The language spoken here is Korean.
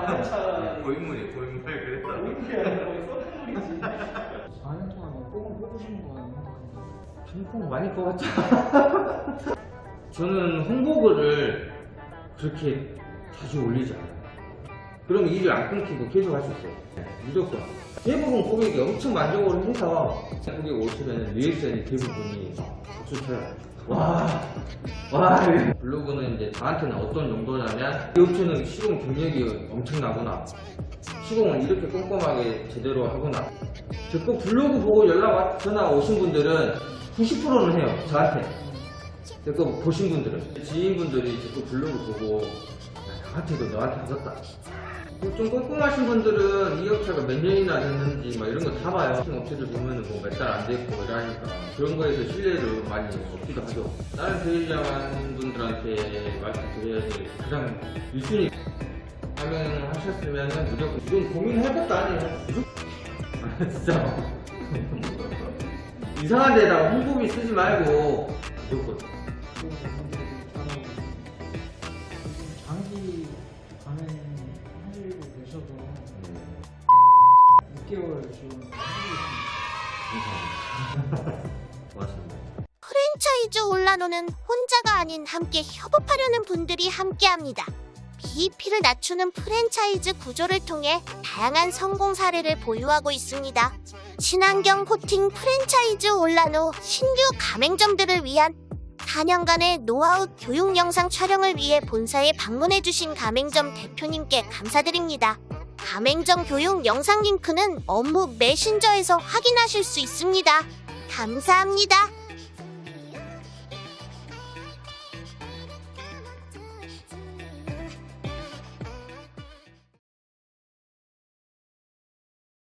반차 고인물이 고인물 그랬다. 오인물이 아니라 거의 서브물이지 4년 동안 뽕을 뽑으신 거 아닙니까? 뽕 많이 뽑았죠. 저는 홍보글을 그렇게 자주 올리지 않아요. 그럼 일을 안 끊기고 계속 할 수 있어요. 네, 무조건. 대부분 고객이 엄청 만족을 해서 고객 오시면 리액션이 대부분이 박 수 쳐요. 와, 와. 블로그는 이제 저한테는 어떤 정도냐면 이 업체는 시공 경력이 엄청나구나. 시공을 이렇게 꼼꼼하게 제대로 하구나. 저꼭 블로그 보고 연락 와, 전화 오신 분들은 90%는 해요, 저한테. 제거 보신 분들은. 지인분들이 제거 블로그 보고, 야, 나한테도 너한테 하겠다. 좀 꼼꼼하신 분들은 이 업체가 몇 년이나 됐는지 막 이런 거 다 봐요. 같은 업체들 보면은 뭐 몇 달 안 됐고 이러니까 그런 거에서 신뢰를 많이 얻기도 하죠. 다른 대리자만 분들한테 말씀드려야지 가장 1순위 하면 하셨으면은 무조건 이건 고민할 것도 아니에요. 아, 진짜 이상한 데다가 홍보비 쓰지 말고 무조건 6개월 지금. 고맙습니다. 프랜차이즈 올라노는 혼자가 아닌 함께 협업하려는 분들이 함께합니다. BEP를 낮추는 프랜차이즈 구조를 통해 다양한 성공 사례를 보유하고 있습니다. 친환경 코팅 프랜차이즈 올라노 신규 가맹점들을 위한 4년간의 노하우 교육 영상 촬영을 위해 본사에 방문해주신 가맹점 대표님께 감사드립니다. 가맹점 교육 영상 링크는 업무 메신저에서 확인하실 수 있습니다. 감사합니다.